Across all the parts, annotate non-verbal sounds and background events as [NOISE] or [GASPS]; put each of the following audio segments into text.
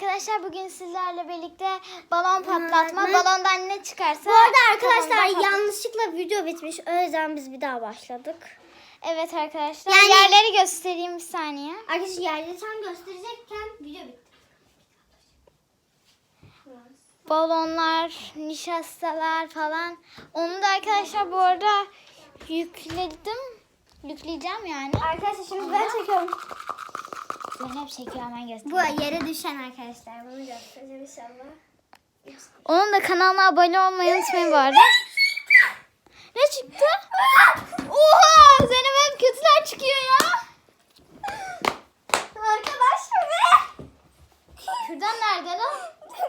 arkadaşlar bugün sizlerle birlikte balon patlatma. ben- Balondan ne çıkarsa. Bu arada arkadaşlar yanlışlıkla video bitmiş. O yüzden biz bir daha başladık. Evet arkadaşlar. Yani- Yerleri göstereyim bir saniye. Arkadaşlar yerleri tam gösterecekken video bitti. Balonlar, nişastalar falan. Onu da arkadaşlar bu arada yükledim. Yükleyeceğim yani. Arkadaşlar şimdi ben çekiyorum. Zeynep çekiyor hemen Bu göstereyim. yere düşen arkadaşlar. Bunu göstereceğim inşallah. Onun da kanalına abone olmayı unutmayın bu arada. Ne çıktı? Oha! Zeynep hep kötüler çıkıyor ya. Arkadaşlar be! Kürdan nerede lan?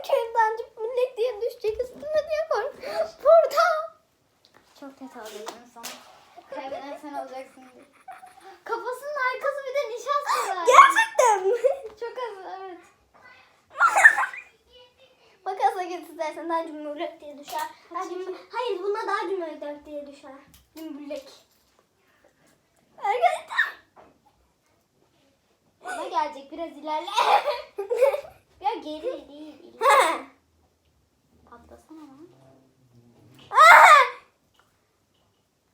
Köyden millet diye düşecek üstüme diye korkuyorum. Burada. Çok kötü olacaksın sana. Kaybeden sen olacaksın diye. Kafasının arkası bir de nişasta var. Gerçekten mi? Çok az evet. Makasla istersen daha cumhuriyet diye düşer. Daha cumhur- Hayır buna daha cumhuriyet diye düşer. Cumhuriyet. Arkadaşlar. Bana gelecek biraz ilerle. [LAUGHS] ya geri değil. Patlasana lan.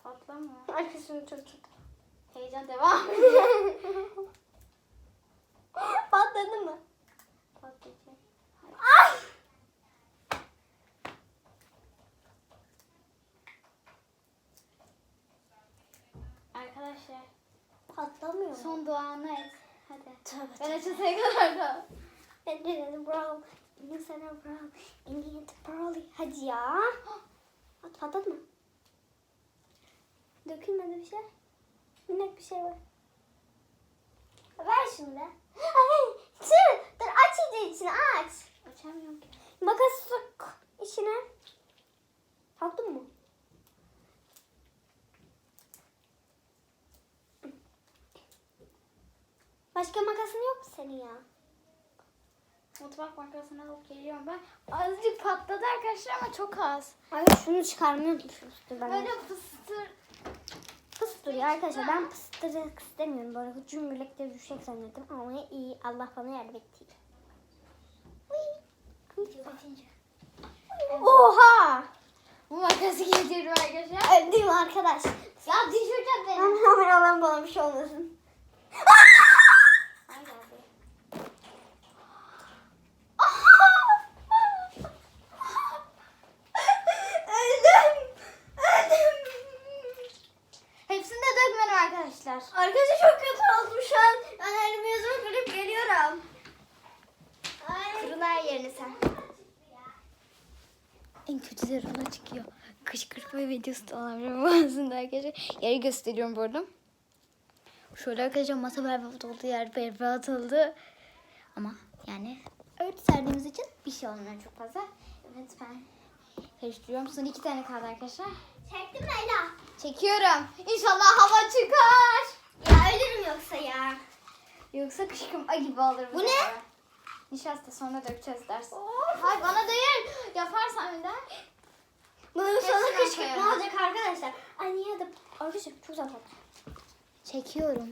Patlamıyor. Arkadaşım çok kötü. Heyecan devam. [LAUGHS] Patladı mı? Patlayacak. Ay! Arkadaşlar Patlamıyor mu? Son duanı et. Hadi. Tövbe Ben açılsaya kadar da. Ellerini brown. İni sana brown. İni yedi brown. Hadi ya. [GASPS] At patladı mı? Dökülmedi bir şey. Minik bir şey var. Ver şimdi. Ay, tüh. Dur aç iyice içini aç. Açamıyorum ki. Makas sok içine. Kalktın mı? Başka makasın yok mu senin ya? Mutfak makasına alıp geliyorum ben. Azıcık patladı arkadaşlar ama çok az. Ay şunu çıkarmayı unutmuşuz. Dur ben. Böyle fıstır. Pıstır ya arkadaşlar ben pıstırı istemiyorum. Böyle cümlekte düşecek zannettim ama iyi Allah bana yardım etti. Oha! Bu makası getiriyorum arkadaşlar. Öldüm arkadaş. Ya düşüreceğim beni. Hemen hemen alan bana bir şey olmasın. Ay [LAUGHS] geldi. Öldüm. Öldüm. Hepsini de dökmedim arkadaşlar. Arkadaşlar çok kötü oldum şu an. Ben elimi yüzümü kırıp geliyorum. Kırılar yerine sen. En kötüleri ona çıkıyor. Kışkırtma videosu da olabilir bu aslında arkadaşlar. Yeri gösteriyorum bu arada. Şöyle arkadaşlar masa berbat oldu, yer berbat oldu. Ama yani örtü serdiğimiz için bir şey olmuyor çok fazla. Evet ben karıştırıyorum. Son iki tane kaldı arkadaşlar. Çektim Leyla. Çekiyorum. İnşallah hava çıkar. Ya ölürüm yoksa ya. Yoksa kışkırtma gibi olur. Bu da. ne? Nişasta sonra dökeceğiz dersin. Hayır bana değil. Yaparsan bir de. Bunun Hepsini kışkırtma olacak arkadaşlar. Ay niye de arkadaşlar çok güzel tatlı. Çekiyorum.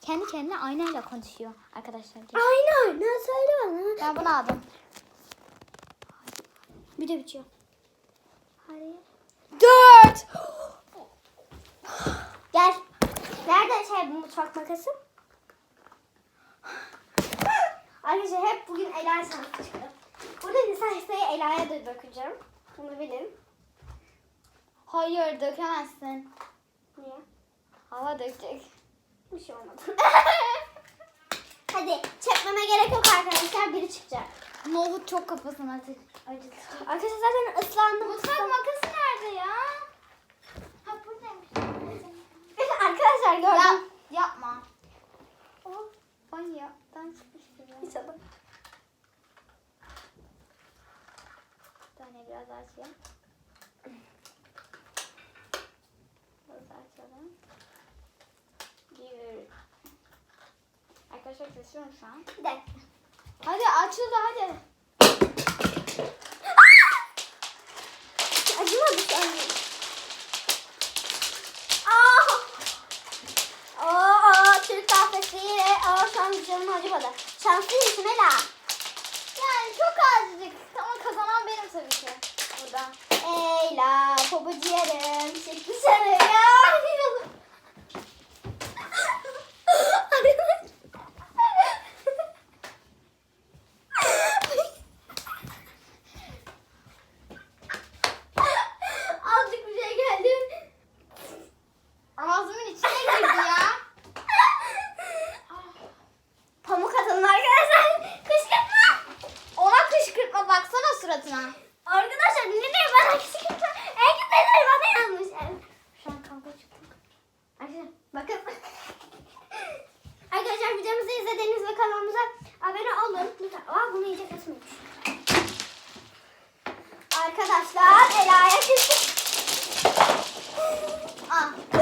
Kendi kendine aynayla konuşuyor arkadaşlar. Aynen. Ne söyle bana. Ben bunu aldım. Bir de bitiyor. Hadi. Dört. [GASPS] Gel. Nerede şey bu mutfak makası? Arkadaşlar hep bugün Ela şansı çıktı. Burada Nisa hisseye Ela'ya da bakacağım. Bunu bilin. Hayır dökemezsin. Niye? Hava dökecek. Bir şey olmadı. [LAUGHS] Hadi çekmeme gerek yok arkadaşlar. Biri çıkacak. Nohut çok kafasına acı- acıtacak. Arkadaşlar zaten ıslandım. Mutfak makası nerede ya? Ha buradaymış. arkadaşlar Ya, gördüm. yapma. Oh, banyaktan çıkmıştır. ya. Hiç alın. Bir tane biraz daha açayım. Biraz daha açalım. Bir. Arkadaşlar kesiyorum şu an. Bir dakika. Hadi açıldı hadi. Acımadı. Aa! Aa, Türk kahvesiyle. Aa, şu an canım acımadı. Şanslıymışsın Ela. yani çok azıcık. Ama kazanan benim tabii ki. Burada. Eyla popocu yerim. Çık dışarı ya. Azıcık bir şey geldi. Ağzımın içine girdi ya. Pamuk atın arkadaşlar. Kışkırtma. Ona kışkırtma baksana suratına. kanalımıza abone olun. Lütfen. Aa, bunu iyice kesmemiş. Arkadaşlar Ela'ya kızdık. Al. Ah.